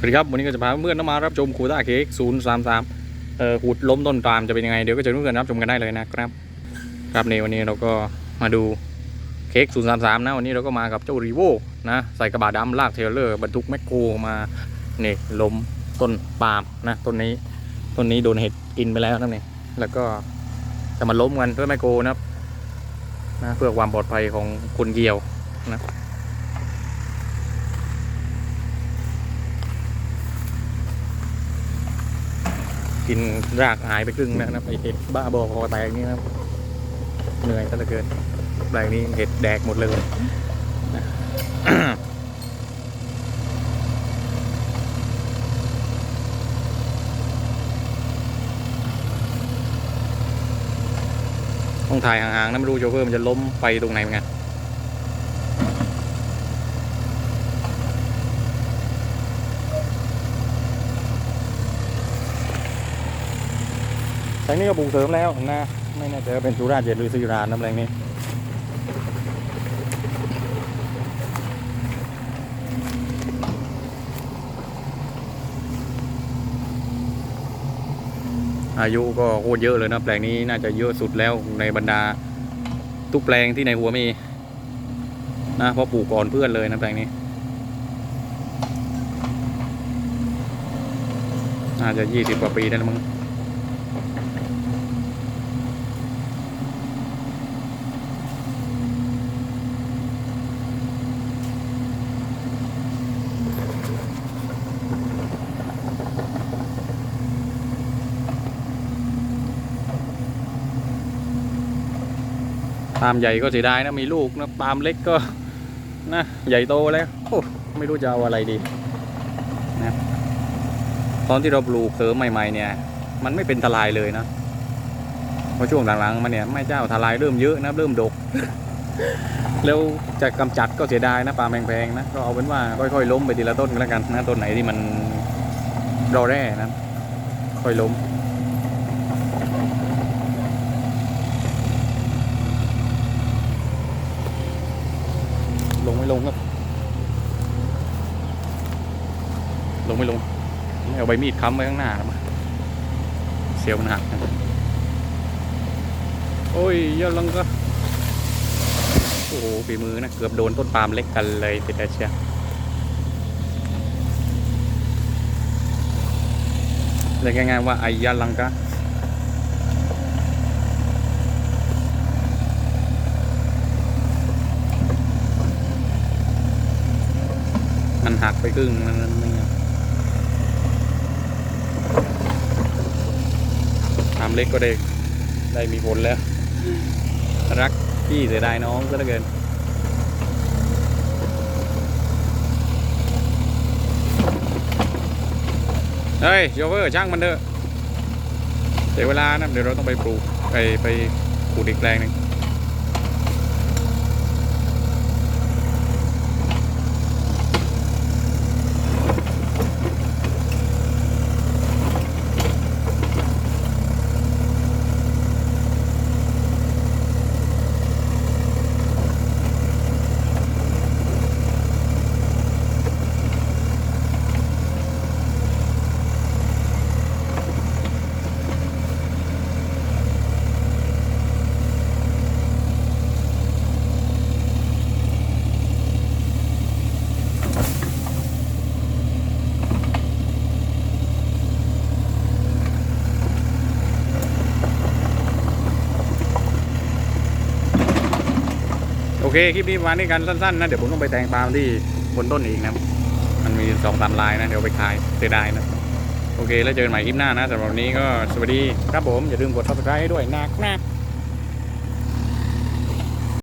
วัสดีครับ วันนี้ก็จะพาเพื่อนๆมารับชมคูต้าเค้ก033เอ่อขุดล้มต้นตาลจะเป็นยังไง เดี๋ยวก็จะเพื่อนๆรับชมกันได้เลยนะครับ ครับในวันนี้เราก็มาดูเค้ก033นะ วันนี้เราก็มากับเจ้ารีโวนะใส่กระบะดำลากเทเลอร์บรรทุกแมคโครมาเนี่ยล้มต้นปาล์มนะต้นนี้ต้นนี้โดนเห็ดกินไปแล้วนั่นเองแล้วก็จะมาล้มกันด้วยแมคโครนะครับนะเพื่อความปลอดภัยของคนเกี่ยวนะ กินรากหายไปครึ่งแล้วนะครับไอเห็ดบ้าบอคอแตกนี่นะครับเหนื่อยซะเหลือเกินแปลงนี้เห็ดแดกหมดเลยนะต้องถ่ายห่างๆนะไม่รู้โชเฟอร์มันจะล้มไปตรงไหนเหมือนกัน แปลงนี้ก็ปลูกเสริมแล้วนะไม่แน่ใจว่าเป็นสุราษฎร์เจ็ดหรือสีรานนะแปลงนี้อายุก็โคตรเยอะเลยนะแปลงนี้น่าจะเยอะสุดแล้วในบรรดาทุกแปลงที่ในหัวมีนะเพราะปลูกก่อนเพื่อนเลยนะแปลงนี้ น่าจะยี่สิบกว่าปีได้แล้วมั้ง ปาล์มใหญ่ก็เสียดายนะมีลูกนะปาล์มเล็กก็นะใหญ่โตแล้วโอ้ไม่รู้จะเอาอะไรดีนะตอนที่เราปลูกเสริมใหม่ ๆ เนี่ย มันไม่เป็นทลายเลยนะเพราะช่วงหลังๆมาเนี่ยไม่เจ้าทลายเริ่มเยอะนะเริ่มดก แล้วจะกำจัดก็เสียดายนะปล์มแพงๆนะก็เอาเป็นว่าค่อยๆล้มไปทีละต้นก็แล้วกันนะต้นไหนที่มันรอแร่นะค่อยล้ม ลงไม่ลงครับ ลงไม่ลงเอาใบมีดค้ำไว้ข้างหน้านะมาเสียวมันหักนะโอ้ยยอะลังก็โอ้โหฝีมือนะ เกือบโดนต้นปาล์มเล็กกันเลยติดแต่เชียเรียง่ายๆว่าไอยาลังกะมันหักไปครึ่งมันไม่ทำ เล็กก็ได้ได้มีผลแล้ว รักพี่เสียดายน้องก็เหลือเกินเฮ้ยโยเวอร์ช่างมันเถอะเสียเวลานะเดี๋ยวเราต้องไปปลูกไปไปปลูกอีกแปลงหนึ่ง คคลิปนี้ประมาณนี้กันสั้นๆนะเดี๋ยวผมต้องไปแต่งปาล์มที่บนต้นอีกนะมันมีสองสามลายนะเดี๋ยวไปขายเสียดายนะโอเคแล้วเจอกันใหม่คลิปหน้านะสำหรับวันนี้ก็สวัสดีครับผมอย่าลืมกด subscribe ให้ด้วยนะครับ